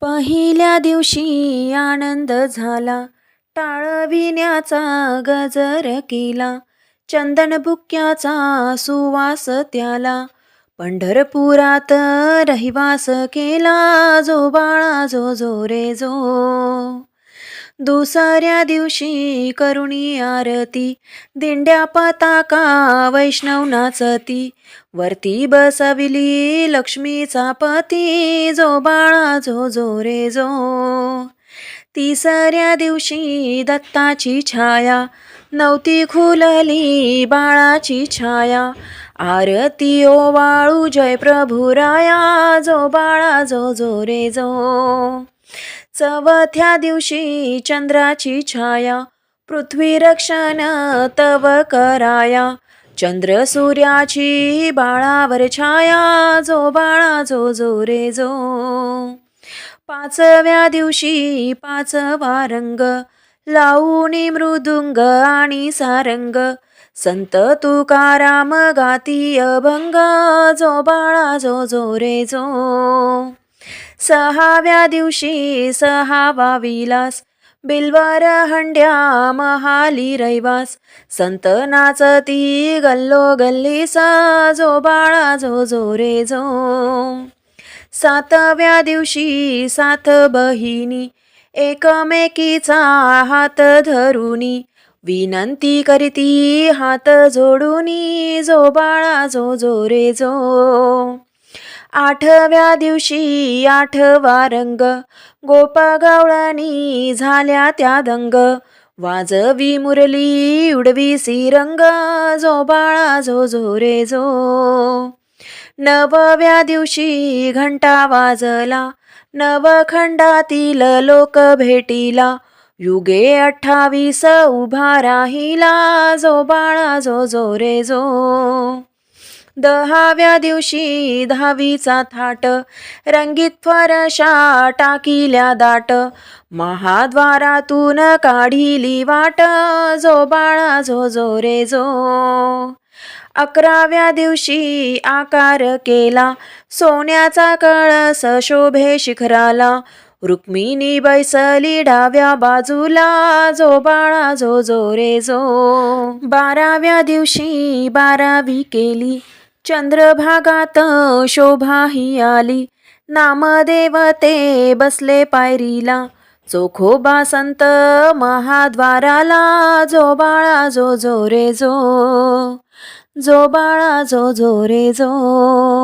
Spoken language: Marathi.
पहिल्या दिवशी आनंद झाला. टाळविण्याचा गजर केला. चंदन बुक्याचा सुवास त्याला. पंढरपुरात रहिवास केला. जो बाळा जो जो रे जो दुसऱ्या दिवशी करुणी आरती. दिंड्या पताका वैष्णव नाचती वरती बसविली लक्ष्मीचा पती जो बाळा जो जो रे जो. तिसऱ्या दिवशी दत्ताची छाया. नवती खुलली बाळाची छाया. आरती ओवाळू जय प्रभुराया. जो बाळा जो जो रे जो. चवथ्या दिवशी चंद्राची छाया पृथ्वी रक्षण तव कराया. चंद्र सूर्याची बाळावर छाया जो बाळा जो जो रे जो. पाचव्या दिवशी पाचवा रंग लावणी मृदुंग आणि सारंग. संत तुकाराम गाती अभंग जो बाळा जो जो रे जो. सहाव्या दिवशी सहावा विलास बिलवर हंड्या महाली रैवास संत नाचती गल्लो गल्ली सा जो बाळा जो जो रे जो. सातव्या दिवशी सात बहिणी एकमेकीचा हात धरुनी. विनंती करीती हात जोडूनी जो बाळा जो जो रे जो. आठव्या दिवशी आठवा रंग. गोपागवळणी झाल्या त्या दंग. वाजवी मुरली उडवी रंग जो बाळा जो जो रे जो. नवव्या दिवशी घंटा वाजला. नवखंडातील लोक भेटीला. युगे अठ्ठावीस उभा राहिला. जो बाळा जो जो रे जो. दहाव्या दिवशी दहावीचा थाट रंगीत फरशा टाकिल्या दाट. महाद्वारातून काढिली वाट जो बाळा जो जो रे जो. अकराव्या दिवशी आकार केला सोन्याचा कळस शोभे शिखराला. रुक्मिणी बैसली डाव्या बाजूला जो बाळा जो जो रे जो. बाराव्या दिवशी बारावी केली चंद्रभागात शोभा ही आली. नामदेवते बसले पायरीला. चोखोबा संत महाद्वाराला. जो बाळा जो जो रे जो. जो बाळा जो जो रे जो.